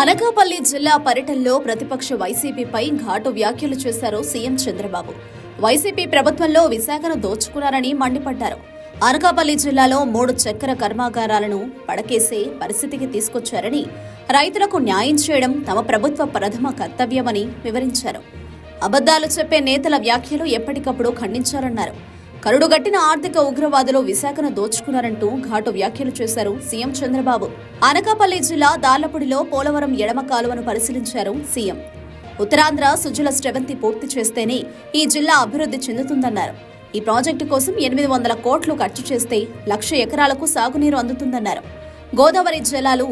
అనకాపల్లి జిల్లా పర్యటనలో ప్రతిపక్ష వైసీపీపై ఘాటు వ్యాఖ్యలు చేశారు సీఎం చంద్రబాబు. వైసీపీ ప్రభుత్వంలో విశాఖను దోచుకున్నారని మండిపడ్డారు. అనకాపల్లి జిల్లాలో మూడు చక్కెర కర్మాగారాలను పడకేసే పరిస్థితికి తీసుకొచ్చారని రైతులకు న్యాయం చేయడం తమ ప్రభుత్వ ప్రథమ కర్తవ్యమని వివరించారు. అబద్దాలు చెప్పే నేతల వ్యాఖ్యలు ఎప్పటికప్పుడు ఖండించారన్నారు. కరుడుగట్టిన ఆర్థిక ఉగ్రవాదులు విశాఖను దోచుకున్నారంటూ ఘాటు వ్యాఖ్యలు చేశారు సీఎం చంద్రబాబు. అనకాపల్లి జిల్లా దాళ్ళపూడిలో పోలవరం ఎడమ కాలువను పరిశీలించారు సీఎం. ఉత్తరాంధ్ర సుజల స్రవంతి పూర్తి చేస్తేనే ఈ జిల్లా అభివృద్ధి చెందుతుందన్నారు. ఈ ప్రాజెక్టు కోసం ఎనిమిది వందల కోట్లు ఖర్చు చేస్తే లక్ష ఎకరాలకు సాగునీరు అందుతుందన్నారు. గోదావరి జలాలు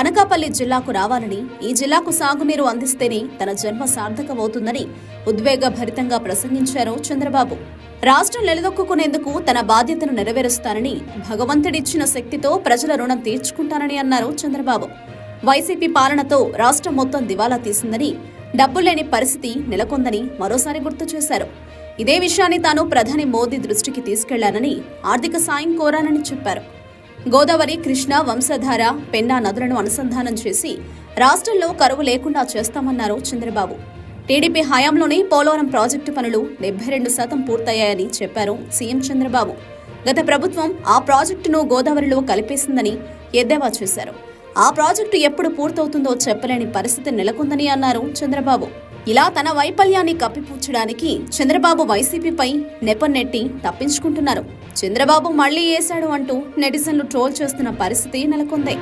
అనకాపల్లి జిల్లాకు రావాలని ఈ జిల్లాకు సాగునీరు అందిస్తేనే తన జన్మ సార్థకమవుతుందని ఉద్వేగభరితంగా ప్రసంగించారు చంద్రబాబు. రాష్ట్రం నిలదొక్కునేందుకు తన బాధ్యతను నెరవేరుస్తానని భగవంతుడిచ్చిన శక్తితో ప్రజల రుణం తీర్చుకుంటానని అన్నారు చంద్రబాబు. వైసీపీ పాలనతో రాష్ట్రం మొత్తం దివాలా తీసిందని డబ్బులేని పరిస్థితి నెలకొందని మరోసారి గుర్తు చేశారు. ఇదే విషయాన్ని తాను ప్రధాని మోదీ దృష్టికి తీసుకెళ్ళానని ఆర్థిక సాయం కోరానని చెప్పారు. గోదావరి కృష్ణ వంశధార పెన్నా నదులను అనుసంధానం చేసి రాష్ట్రంలో కరువు లేకుండా చేస్తామన్నారు చంద్రబాబు. టీడీపీ హయాంలోనే పోలవరం ప్రాజెక్టు పనులు డెబ్బై రెండు శాతం పూర్తయ్యాయని చెప్పారు సీఎం చంద్రబాబు. గత ప్రభుత్వం ఆ ప్రాజెక్టును గోదావరిలో కలిపేసిందని ఎద్దేవా చేశారు. ఆ ప్రాజెక్టు ఎప్పుడు పూర్తవుతుందో చెప్పలేని పరిస్థితి నెలకొందని అన్నారు చంద్రబాబు. ఇలా తన వైఫల్యాన్ని కప్పిపుచ్చడానికి చంద్రబాబు వైసీపీపై నెపన్నెట్టి తప్పించుకుంటున్నారు. చంద్రబాబు మళ్ళీ వేశాడు అంటూ నెటిజన్లు ట్రోల్ చేస్తున్న పరిస్థితి నెలకొంది.